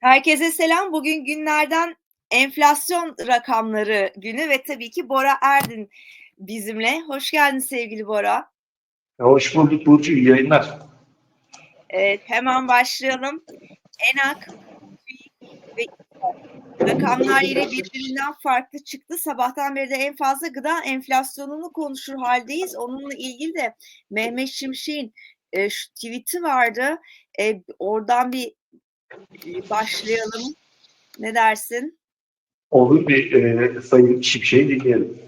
Herkese selam. Bugün günlerden enflasyon rakamları günü ve tabii ki Bora Erdin bizimle. Hoş geldin sevgili Bora. Hoş bulduk Burcu, iyi yayınlar. Evet, hemen başlayalım. Enak, ve rakamlar yine birbirinden farklı çıktı. Sabahtan beri de en fazla gıda enflasyonunu konuşur haldeyiz. Onunla ilgili de Mehmet Şimşek'in e, şu tweet'i vardı. E, oradan bir başlayalım. Ne dersin? Olur bir e, sayın Şimşek'i dinleyelim.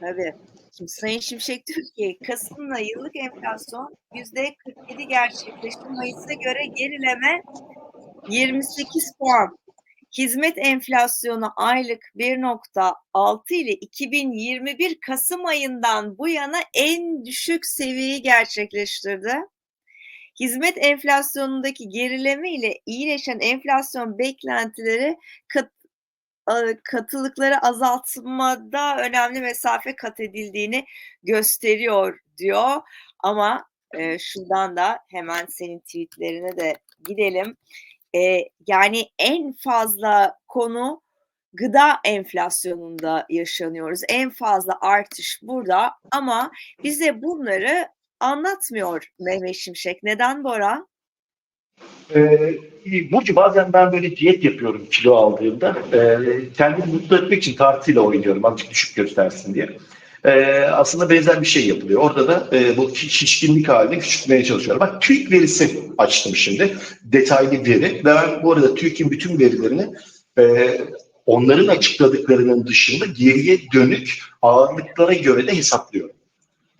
Tabii. Şimdi Sayın Şimşek diyor ki Kasım'la yıllık enflasyon yüzde 47 gerçekleşti. Mayıs'a göre gerileme 28 puan. Hizmet enflasyonu aylık 1.6 ile 2021 Kasım ayından bu yana en düşük seviyeyi gerçekleştirdi. Hizmet enflasyonundaki gerileme ile iyileşen enflasyon beklentileri kat, katılıkları azaltmada önemli mesafe kat edildiğini gösteriyor diyor. Ama e, şuradan da hemen senin tweetlerine de gidelim. E, yani en fazla konu gıda enflasyonunda yaşanıyoruz. En fazla artış burada ama bize bunları anlatmıyor Mehmet Şimşek. Neden Bora? Ee, Burcu bazen ben böyle diyet yapıyorum kilo aldığımda. Ee, kendimi mutlu etmek için tartıyla oynuyorum azıcık düşük göstersin diye. Ee, aslında benzer bir şey yapılıyor. Orada da e, bu şişkinlik halini küçültmeye çalışıyorum. Bak TÜİK verisi açtım şimdi. Detaylı veri. Ve ben bu arada TÜİK'in bütün verilerini e, onların açıkladıklarının dışında geriye dönük ağırlıklara göre de hesaplıyorum.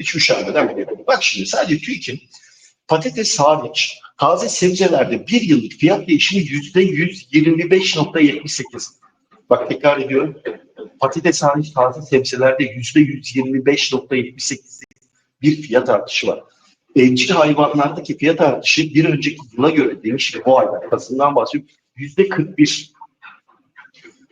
Hiç üşenmeden biliyorum. Bak şimdi sadece TÜİK'in patates hariç taze sebzelerde bir yıllık fiyat değişimi yüzde 125.78. Bak tekrar ediyorum. Patates hariç taze sebzelerde yüzde 125.78 bir fiyat artışı var. Evcil hayvanlardaki fiyat artışı bir önceki yıla göre demiş ki bu ayda Kasım'dan bahsediyorum yüzde 41.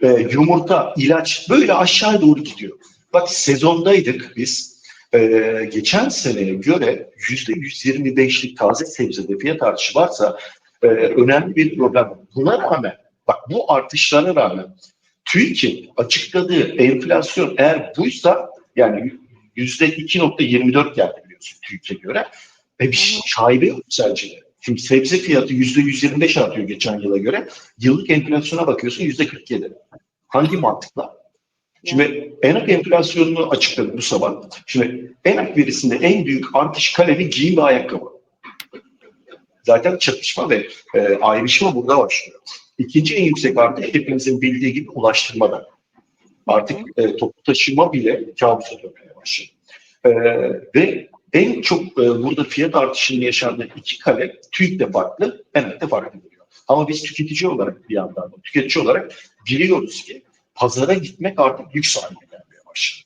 Ee, yumurta, ilaç böyle aşağı doğru gidiyor. Bak sezondaydık biz. Ee, geçen seneye göre yüzde 125'lik taze sebzede fiyat artışı varsa e, önemli bir problem. Buna rağmen, bak bu artışlara rağmen TÜİK'in açıkladığı enflasyon eğer buysa yani yüzde 2.24 geldi biliyorsun TÜİK'e göre. Ve bir şaibe yok sence? Şimdi sebze fiyatı yüzde 125 artıyor geçen yıla göre. Yıllık enflasyona bakıyorsun yüzde 47. Hangi mantıkla? Şimdi ENAK enflasyonunu açıkladı bu sabah. Şimdi ENAK verisinde en büyük artış kalemi giyim ve ayakkabı. Zaten çatışma ve e, ayrışma burada başlıyor. İkinci en yüksek artış hepimizin bildiği gibi ulaştırmada. Artık e, toplu taşıma bile kabusa dönmeye başladı. E, ve en çok e, burada fiyat artışının yaşandığı iki kale TÜİK de farklı, ENAK de farklı geliyor. Ama biz tüketici olarak bir yandan da tüketici olarak biliyoruz ki pazara gitmek artık lüks haline gelmeye başladı.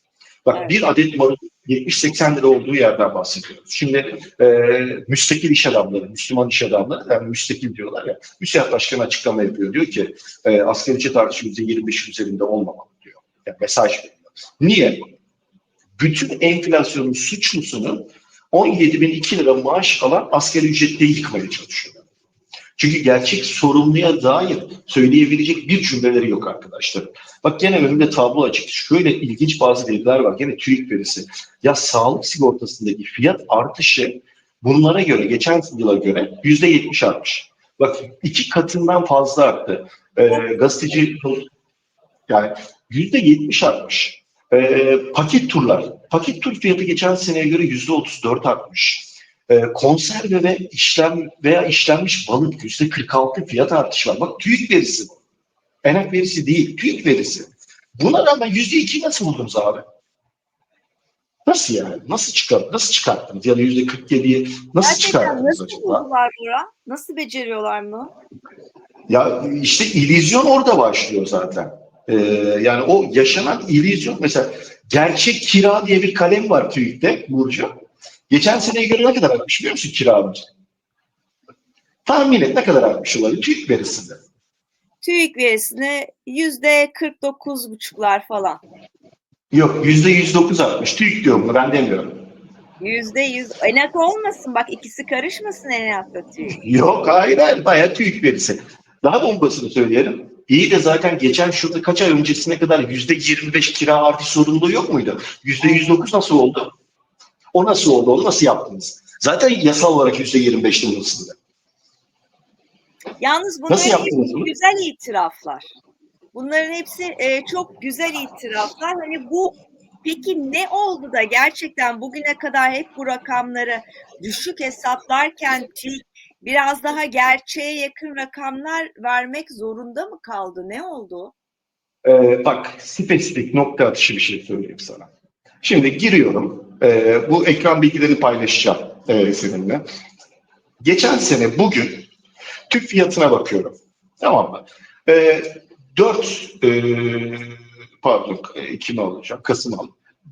Bak evet. bir adet marul 70-80 lira olduğu yerden bahsediyoruz. Şimdi e, müstakil iş adamları, Müslüman iş adamları, yani müstakil diyorlar ya, müstakil başkan açıklama yapıyor. Diyor ki e, asgari ücret artışı %25 üzerinde olmamalı diyor. Yani mesaj veriyor. Niye? Bütün enflasyonun suçlusunu 17.002 lira maaş alan asgari ücretle yıkmaya çalışıyor. Çünkü gerçek sorumluya dair söyleyebilecek bir cümleleri yok arkadaşlar. Bak gene önümde tablo açık. Şöyle ilginç bazı veriler var. Gene TÜİK verisi. Ya sağlık sigortasındaki fiyat artışı bunlara göre, geçen yıla göre yüzde yetmiş artmış. Bak iki katından fazla arttı. Ee, gazeteci yani yüzde yetmiş artmış. Ee, paket turlar. Paket tur fiyatı geçen seneye göre yüzde otuz dört artmış. E, konserve ve işlem veya işlenmiş balık yüzde 46 fiyat artışı var. Bak TÜİK verisi bu. Enak verisi değil, TÜİK verisi. Buna rağmen yüzde iki nasıl buldunuz abi? Nasıl yani? Nasıl çıkart? Nasıl çıkarttınız? Yani yüzde 47'yi nasıl Gerçekten çıkarttınız nasıl acaba? buldular Bora? Nasıl beceriyorlar bunu? Ya işte illüzyon orada başlıyor zaten. Ee, yani o yaşanan illüzyon mesela gerçek kira diye bir kalem var TÜİK'te Burcu. Geçen seneye göre ne kadar artmış biliyor musun kiramız? Tahmin et ne kadar artmış olabilir TÜİK verisinde. TÜİK verisine yüzde 49 buçuklar falan. Yok yüzde 109 artmış. TÜİK diyor bunu ben demiyorum. Yüzde yüz. Enak olmasın bak ikisi karışmasın Enak'la TÜİK. Yok hayır hayır bayağı TÜİK verisi. Daha bombasını söyleyelim. İyi de zaten geçen şurada kaç ay öncesine kadar yüzde 25 kira artış sorumluluğu yok muydu? Yüzde 109 nasıl oldu? O nasıl oldu? Onu nasıl yaptınız? Zaten yasal olarak yüzde 25'ti burasında. Yalnız Nasıl bunların yaptınız bunu? güzel itiraflar. Bunların hepsi e, çok güzel itiraflar. Hani bu peki ne oldu da gerçekten bugüne kadar hep bu rakamları düşük hesaplarken biraz daha gerçeğe yakın rakamlar vermek zorunda mı kaldı? Ne oldu? Ee, bak spesifik nokta atışı bir şey söyleyeyim sana. Şimdi giriyorum. Ee, bu ekran bilgilerini paylaşacağım e, seninle. Geçen sene bugün tüp fiyatına bakıyorum. Tamam mı? Ee, 4 e, pardon Ekim alacağım. Kasım al.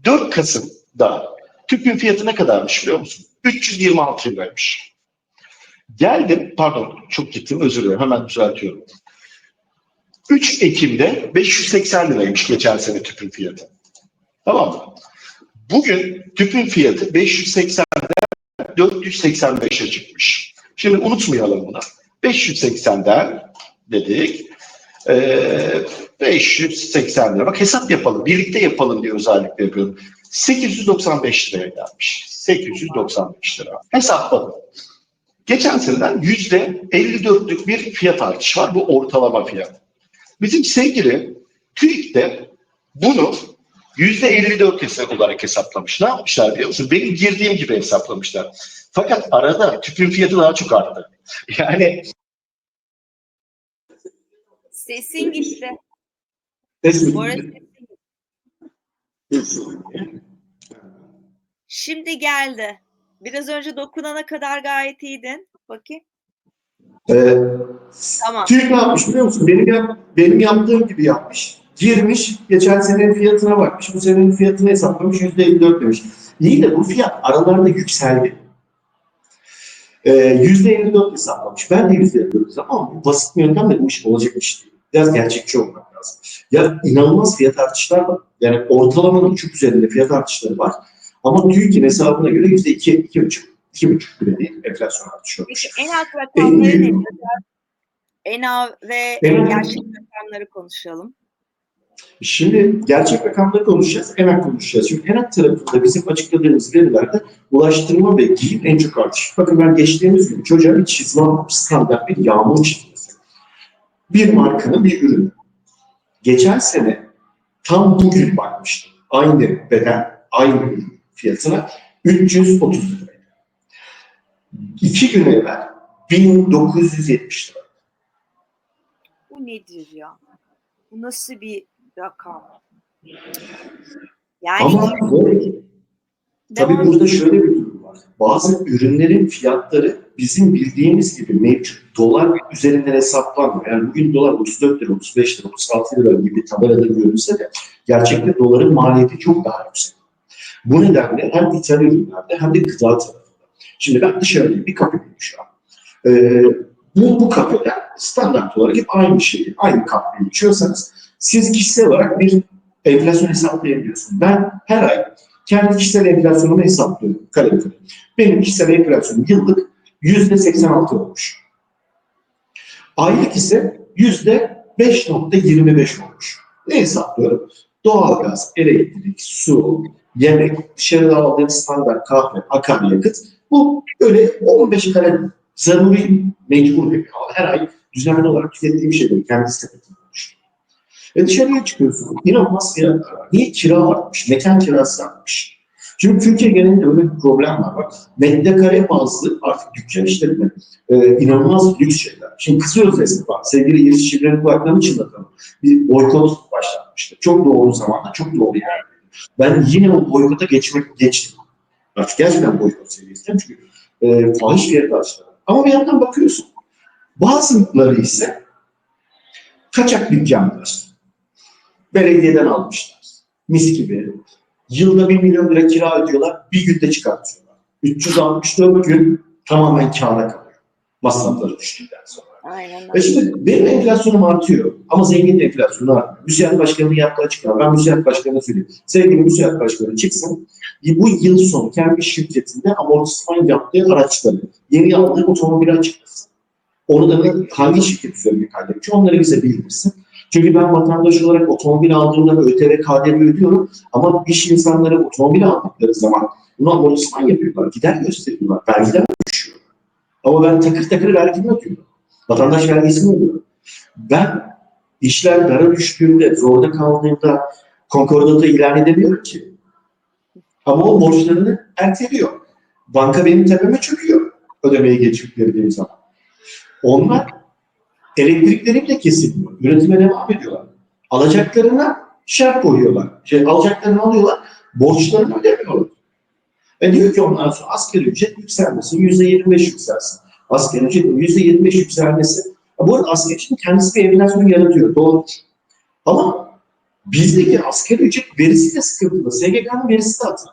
4 Kasım'da tüpün fiyatı ne kadarmış biliyor musun? 326 liraymış. Geldim, pardon çok gittim özür dilerim hemen düzeltiyorum. 3 Ekim'de 580 liraymış geçen sene tüpün fiyatı. Tamam mı? Bugün tüpün fiyatı 580'den 485'e çıkmış. Şimdi unutmayalım bunu. 580'den dedik. Ee, 580 lira. Bak hesap yapalım. Birlikte yapalım diye özellikle yapıyorum. 895 liraya gelmiş. 895 lira. Hesapladım. Geçen seneden %54'lük bir fiyat artışı var. Bu ortalama fiyat. Bizim sevgili TÜİK de bunu %54 hesap olarak hesaplamış. Ne yapmışlar biliyor musun? Benim girdiğim gibi hesaplamışlar. Fakat arada tüpün fiyatı daha çok arttı. Yani Sesin gitti. Sesin gitti. Şimdi geldi. Biraz önce dokunana kadar gayet iyiydin. Bakayım. Ee, Tamam. TÜİK ne yapmış biliyor musun? Benim, yap, benim yaptığım gibi yapmış. Girmiş, geçen senenin fiyatına bakmış, bu senenin fiyatını hesaplamış, %54 demiş. İyi de bu fiyat aralarda yükseldi. Ee, %54 hesaplamış. Ben de %54 hesaplamış ama bu basit bir yöntemle bu iş olacak iş değil. Biraz gerçekçi olmak lazım. Ya inanılmaz fiyat artışlar var. Yani ortalamanın çok üzerinde fiyat artışları var. Ama TÜİK'in hesabına göre %2, 2,5, 2,5 bile değil enflasyon artışı olmuş. Peki en alt rakamları En- nedir? ENAV ve En- gerçek rakamları konuşalım. Şimdi gerçek rakamları konuşacağız, emek konuşacağız. Şimdi emek tarafında bizim açıkladığımız verilerde ulaştırma ve giyim en çok artış. Bakın ben geçtiğimiz gün çocuğa bir çizme standart bir yağmur çizmesi. Bir markanın bir ürünü. Geçen sene tam bugün bakmıştım. Aynı beden, aynı ürün fiyatına 330 liraydı. İki gün evvel 1970 lira. Bu nedir ya? Bu nasıl bir rakam? Yani Ama böyle Tabii burada şöyle bir durum var. Bazı ürünlerin fiyatları bizim bildiğimiz gibi mevcut dolar üzerinden hesaplanmıyor. Yani bugün dolar 34 lira, 35 lira, 36 lira gibi tabelada görünse de gerçekte doların maliyeti çok daha yüksek. Bu nedenle hem ithal ürünlerde hem de gıda tarafında. Şimdi ben dışarıda bir kafedeyim şu an. Ee, bu, bu kafede standart olarak hep aynı şeyi, aynı kahveyi içiyorsanız siz kişisel olarak bir enflasyon hesaplayabiliyorsunuz. Ben her ay kendi kişisel enflasyonumu hesaplıyorum. Kalem kalem. Benim kişisel enflasyonum yıllık yüzde 86 olmuş. Aylık ise yüzde 5.25 olmuş. Ne hesaplıyorum? Doğalgaz, elektrik, su, yemek, dışarıda aldığım standart kahve, akaryakıt. Bu öyle 15 kalem zaruri mecbur her ay düzenli olarak tükettiğim şeyleri kendi sepetim. Ve dışarıya çıkıyorsun. İnanılmaz fiyatlar var. Niye kira artmış? Mekan kirası artmış. Şimdi Türkiye genelinde öyle bir problem var. Bak metrekare bazlı artık dükkan işletme e, inanılmaz lüks şeyler. Şimdi kızıyoruz esnafa. Sevgili Yeliz Çivreni kulaklarını çınlatalım. Bir boykot başlatmıştı. Çok doğru zamanda, çok doğru yerde. Ben yine o boykota geçmek geçtim. Artık gerçekten boykot seviyesindeyim çünkü e, fahiş fiyatlar açtılar. Ama bir yandan bakıyorsun. Bazıları ise kaçak dükkanlar. Belediyeden almışlar. Mis gibi. Yılda bir milyon lira kira ödüyorlar. Bir günde çıkartıyorlar. 364 gün tamamen kâra kalıyor. Masrafları düştükten sonra. Aynen E şimdi benim enflasyonum artıyor ama zengin enflasyonu artmıyor. Müsait Başkanı'nın yaptığı açıklama. Ben Müsait Başkanı'na söyleyeyim. Sevgili Müsait Başkanı çıksın. Bu yıl sonu kendi şirketinde amortisman yaptığı araçları, yeni aldığı otomobili açıklasın. Onu da hangi şirket üzerinde kaydetmiş onları bize bildirsin. Çünkü ben vatandaş olarak otomobil aldığımda ÖTV, KDV ödüyorum ama iş insanları otomobil aldıkları zaman bunu amortisman yapıyorlar, gider gösteriyorlar, vergiden düşüyor. Ama ben takır takır vergimi ödüyorum. Vatandaş vergisini ödüyorum. Ben işler dara düştüğümde, zorda kaldığımda konkordatı ilan edemiyorum ki. Ama o borçlarını erteliyor. Banka benim tepeme çöküyor ödemeyi geciktirdiğim zaman. Onlar elektrikleri bile kesilmiyor. Üretime devam ediyorlar. Alacaklarına şart koyuyorlar. Şey, alacaklarını alıyorlar, borçlarını ödemiyorlar. Ve diyor ki ondan sonra asgari ücret yükselmesin, yüzde yirmi beş yükselsin. Asgari ücretin yüzde yirmi beş yükselmesi. Bu arada asgari ücretin kendisi bir enflasyon yaratıyor, doğru. Ama bizdeki asgari ücret verisi de sıkıntılı. SGK'nın verisi de hata.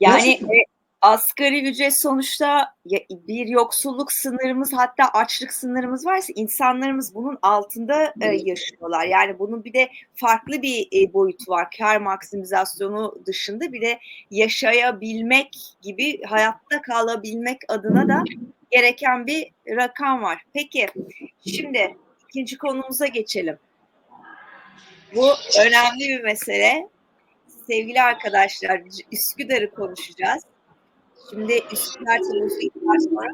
Yani e, asgari ücret sonuçta bir yoksulluk sınırımız hatta açlık sınırımız varsa insanlarımız bunun altında e, yaşıyorlar. Yani bunun bir de farklı bir e, boyutu var. Kar maksimizasyonu dışında bir de yaşayabilmek gibi hayatta kalabilmek adına da gereken bir rakam var. Peki şimdi ikinci konumuza geçelim. Bu önemli bir mesele. Sevgili arkadaşlar Üsküdar'ı konuşacağız. Şimdi Üsküdar Televizyonu yıllar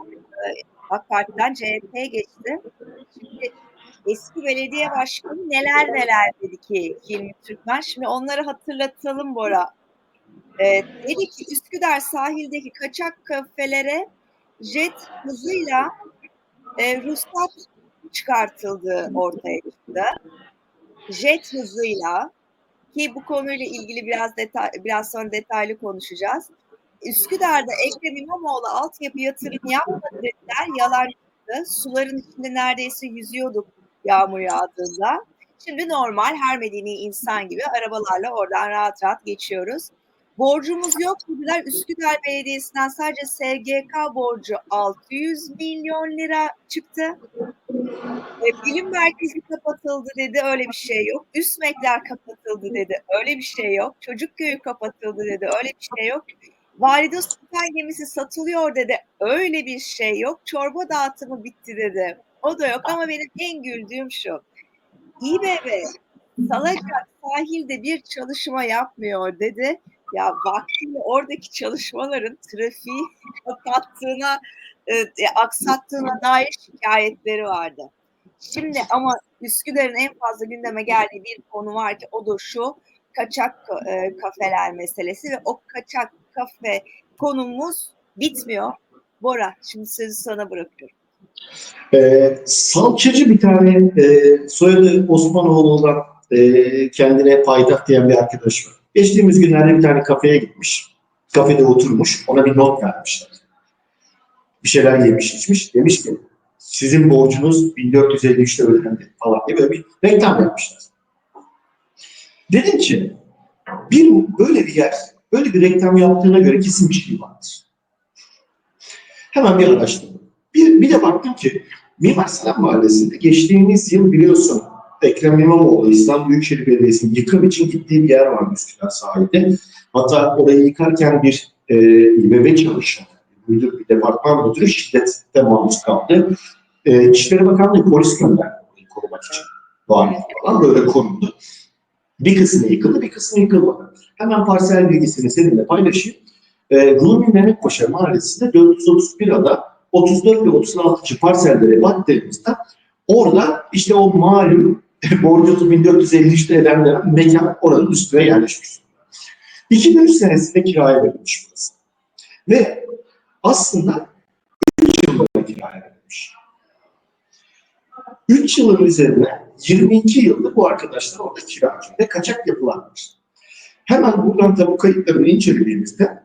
AK Parti'den CHP'ye geçti. Şimdi eski belediye başkanı neler neler dedi ki Hilmi Türkmen. Şimdi onları hatırlatalım Bora. E, dedi ki Üsküdar sahildeki kaçak kafelere jet hızıyla e, ruhsat çıkartıldığı ortaya çıktı. Jet hızıyla ki bu konuyla ilgili biraz detay, biraz sonra detaylı konuşacağız. Üsküdar'da Ekrem İmamoğlu altyapı yatırım yapmadı dediler. Yalan çıktı. Suların içinde neredeyse yüzüyorduk yağmur yağdığında. Şimdi normal her medeni insan gibi arabalarla oradan rahat rahat geçiyoruz. Borcumuz yok dediler. Üsküdar Belediyesi'nden sadece SGK borcu 600 milyon lira çıktı. E, bilim merkezi kapatıldı dedi öyle bir şey yok. Üsmekler kapatıldı dedi öyle bir şey yok. Çocuk köyü kapatıldı dedi öyle bir şey yok. Valide Sultan gemisi satılıyor dedi öyle bir şey yok. Çorba dağıtımı bitti dedi. O da yok ama benim en güldüğüm şu. İBB Salacak sahilde bir çalışma yapmıyor dedi. Ya vaktinde oradaki çalışmaların trafiği kapattığına, e, e, aksattığına dair şikayetleri vardı. Şimdi ama Üsküdar'ın en fazla gündeme geldiği bir konu var ki o da şu kaçak e, kafeler meselesi ve o kaçak kafe konumuz bitmiyor. Bora şimdi sözü sana bırakıyorum. Ee, salçacı bir tane e, soyadı Osmanoğlu olan e, kendine payitaht diyen bir arkadaş var. Geçtiğimiz günlerde bir tane kafeye gitmiş. Kafede oturmuş. Ona bir not vermişler. Bir şeyler yemiş içmiş. Demiş ki sizin borcunuz 1453'te ödendi falan diye böyle bir reklam yapmışlar. Dedim ki bir böyle bir yer böyle bir reklam yaptığına göre kesin bir şey vardır. Hemen bir araştırdım. Bir, bir de baktım ki Mimar Sinan Mahallesi'nde geçtiğimiz yıl biliyorsun Ekrem İmamoğlu İstanbul Büyükşehir Belediyesi'nin yıkım için gittiği bir yer var Üsküdar sahilde. Hatta orayı yıkarken bir e, İBB çalışanı, müdür, bir departman müdürü şiddete maruz kaldı. E, İçişleri Bakanlığı polis gönderdi orayı korumak için. Var falan böyle korundu. Bir kısmı yıkıldı, bir kısmı yıkılmadı. Hemen parsel bilgisini seninle paylaşayım. E, Rumi Mehmet Paşa Mahallesi'nde 431 ada 34 ve 36. parsellere baktığımızda orada işte o malum borcusu 1453'te edenler mekan oranın üstüne yerleşmiş. 2003 senesinde kiraya verilmiş burası. Ve aslında 3 yılda kiraya verilmiş. 3 yılın üzerine 22 yılda bu arkadaşlar orada kiracı ve kaçak yapılanmış. Hemen buradan tabu kayıtlarını incelediğimizde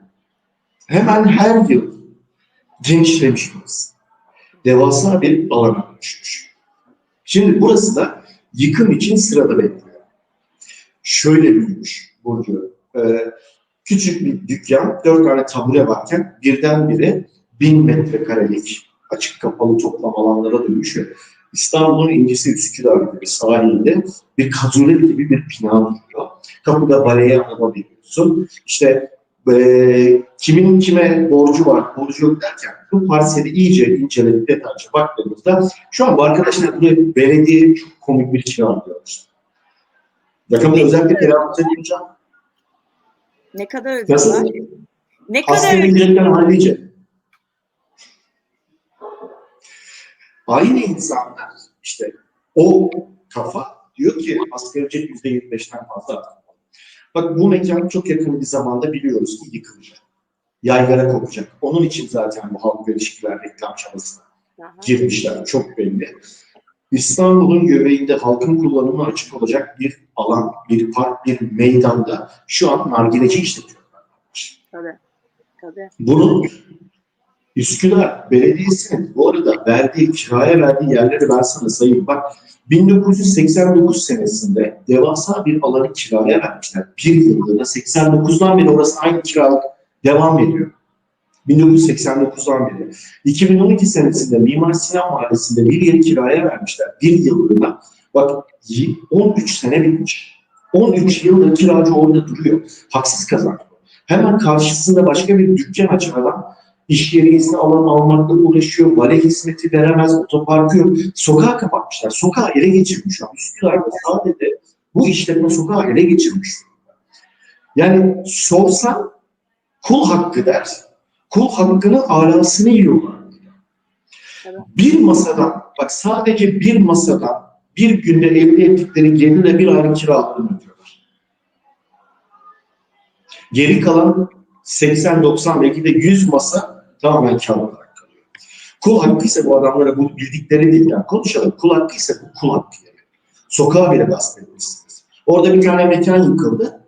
hemen her yıl genişlemiş. Devasa bir alana dönüşmüş. Şimdi burası da yıkım için sırada bekliyor. Şöyle büyümüş Burcu. Ee, küçük bir dükkan, dört tane tabure varken birdenbire bin metrekarelik açık kapalı toplam alanlara dönüşüyor. İstanbul'un incisi Üsküdar gibi bir sahilde bir kazule gibi bir bina duruyor. Kapıda baleye alabiliyorsun. İşte e, kimin kime borcu var, borcu yok derken bu parseli iyice inceledik detaylıca baktığımızda şu an bu arkadaşlar buraya belediye çok komik bir kira alıyorlar. Rakamı özellikle telaffuz edeceğim. Ne kadar ödüyorlar? Ne kadar ödüyorlar? ücretten hallice. Aynı insanlar işte o kafa diyor ki asgari ücret yüzde yirmi beşten fazla artmalı. Bak bu mekan çok yakın bir zamanda biliyoruz ki yıkılacak. Yaygara kopacak. Onun için zaten bu halkla ilişkiler reklam çabasına girmişler. Çok belli. İstanbul'un göbeğinde halkın kullanımına açık olacak bir alan, bir park, bir meydanda şu an nargileci işletiyorlar. Tabii. Tabii. Bunun Üsküdar Belediyesi'nin bu arada verdiği, kiraya verdiği yerleri ben sana sayayım. Bak 1989 senesinde devasa bir alanı kiraya vermişler. Bir yıllığına 89'dan beri orası aynı kiralık devam ediyor. 1989'dan beri. 2012 senesinde Mimar Sinan Mahallesi'nde bir yeri kiraya vermişler. Bir yıllığına. Bak y- 13 sene bitmiş. 13 yıldır kiracı orada duruyor. Haksız kazanç. Hemen karşısında başka bir dükkan açan adam iş yeri izni alan almakla uğraşıyor. Vale hizmeti veremez, otoparkı yok. Sokağı kapatmışlar. Sokağı ele geçirmiş. Üsküdar'da sadece bu işletme sokağı ele geçirmiş. Yani sorsan kul hakkı der. Kul hakkının alasını yiyorlar. Bir masadan, bak sadece bir masadan bir günde elde ettikleri gelirle bir aylık kiralarını ödüyorlar. Geri kalan 80-90 belki de 100 masa tamamen kar olarak kalıyor. Kul hakkı ise bu adamlara bu bildikleri değil yani konuşalım. Kul hakkı ise bu kul hakkı. Yani. Sokağa bile gasp etmişsiniz. Orada bir tane mekan yıkıldı.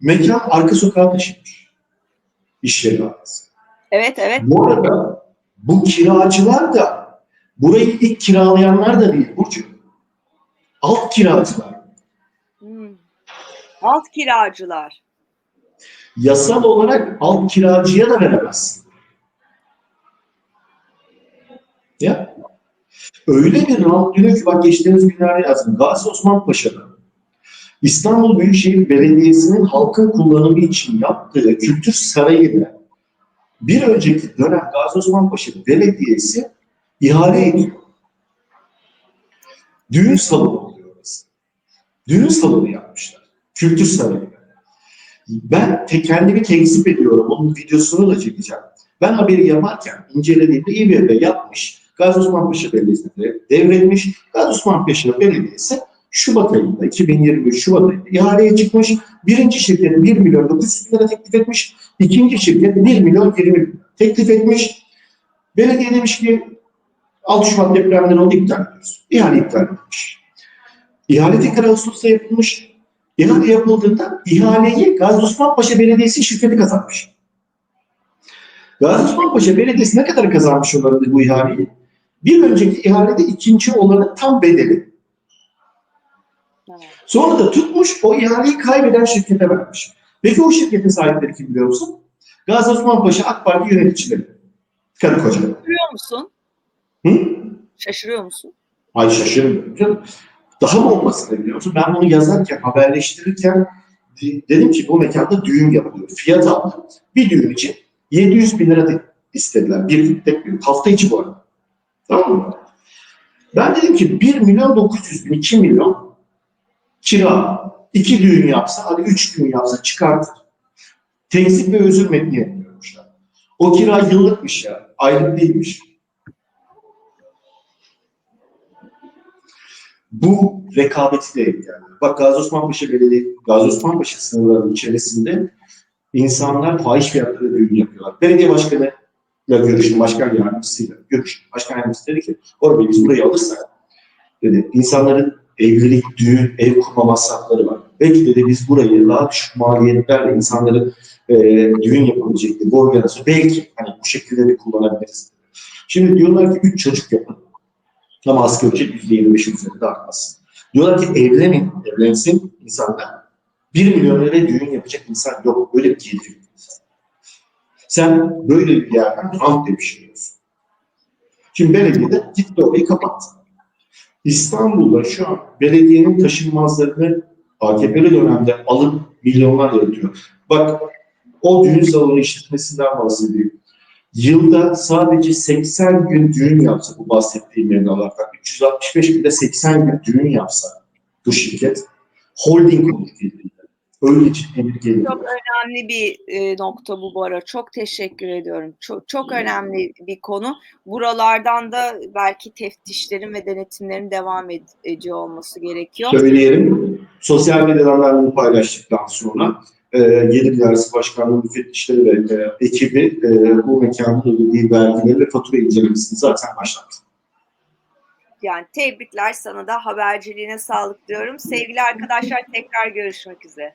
Mekan arka sokağa taşınmış. İş yeri arası. Evet evet. Bu arada bu kiracılar da burayı ilk kiralayanlar da değil Burcu. Alt kiracılar. Hmm. Alt kiracılar. Yasal olarak alt kiracıya da veremezsin. Ya. Öyle bir dönüyor ki bak geçtiğimiz günlerde yazdım. Gazi Osman Paşa'da İstanbul Büyükşehir Belediyesi'nin halkın kullanımı için yaptığı kültür sarayını bir önceki dönem Gazi Osman Paşa Belediyesi ihale ediyor. Düğün salonu oluyor orası. Düğün salonu yapmışlar. Kültür sarayı. Ben te kendimi tekzip ediyorum. Onun videosunu da çekeceğim. Ben haberi yaparken incelediğimde İBB yapmış. Gazi Osman Paşa Belediyesi'ne devretmiş. Gazi Osman Paşa Belediyesi Şubat ayında, 2023 Şubat ayında ihaleye çıkmış. Birinci şirket 1 milyon 900 bin lira teklif etmiş. İkinci şirket 1 milyon 20 bin teklif etmiş. Belediye demiş ki 6 Şubat depremden oldu iptal ediyoruz. İhale iptal edilmiş. İhale tekrar Ağustos'ta yapılmış. İhale yapıldığında ihaleyi Gazi Osman Paşa Belediyesi şirketi kazanmış. Gazi Osman Paşa Belediyesi ne kadar kazanmış olabilir bu ihaleyi? Bir önceki ihalede ikinci olanın tam bedeli. Sonra da tutmuş o ihaleyi kaybeden şirkete vermiş. Peki o şirketin sahipleri kim biliyor musun? Gazi Osman Paşa AK Parti yöneticileri. Karı koca. Şaşırıyor musun? Hı? Şaşırıyor musun? Ay şaşırmıyorum canım. Daha mı olmasını biliyor musun? Ben bunu yazarken, haberleştirirken de- dedim ki bu mekanda düğün yapılıyor. Fiyat aldım. Bir düğün için 700 bin lira istediler. Bir tek düğün. Hafta içi bu arada. Tamam mı? Ben dedim ki 1 milyon 900 bin, 2 milyon kira. iki düğün yapsa, hadi üç düğün yapsa çıkartır. Tekzip ve özür metni yapıyormuşlar. O kira yıllıkmış ya. Aylık değilmiş. bu rekabeti de engelliyor. Bak Gazi Osman Paşa Belediye, Gazi Osman Paşa sınırlarının içerisinde insanlar fahiş fiyatlara düğün yapıyorlar. Belediye başkanı görüştüm, başkan yardımcısıyla görüştüm. Başkan yardımcısı dedi ki, Orada biz burayı alırsak dedi, insanların evlilik, düğün, ev kurma masrafları var. Belki dedi biz burayı daha düşük maliyetlerle insanların e, düğün yapabilecekleri bu organizasyonu belki hani bu şekilde de kullanabiliriz. Şimdi diyorlar ki üç çocuk yapın. Ama asgari ücret %25'in üzerinde artmasın. Diyorlar ki evlenin, evlensin insanlar. 1 milyon liraya düğün yapacak insan yok. Böyle bir gelir. Sen böyle bir yerden rant devşiriyorsun. Şimdi belediye de gitti orayı kapattı. İstanbul'da şu an belediyenin taşınmazlarını AKP'li dönemde alıp milyonlar yaratıyor. Bak o düğün salonu işletmesinden bahsedeyim. Yılda sadece 80 gün düğün yapsa bu bahsettiğim mevzulardan 365 günde 80 gün düğün yapsa bu şirket holding olur. Öyle ciddi bir gelir. Çok önemli bir e, nokta bu Bora. Çok teşekkür ediyorum. Çok çok önemli bir konu. Buralardan da belki teftişlerin ve denetimlerin devam ed- ediyor olması gerekiyor. söyleyelim. Sosyal medyadan bunu paylaştıktan sonra e, Gelir İdaresi Başkanlığı müfettişleri ve e, ekibi e, bu mekanın ödediği vergileri ve fatura incelemesini zaten başlattı. Yani tebrikler sana da haberciliğine sağlık diyorum. Sevgili arkadaşlar tekrar görüşmek üzere.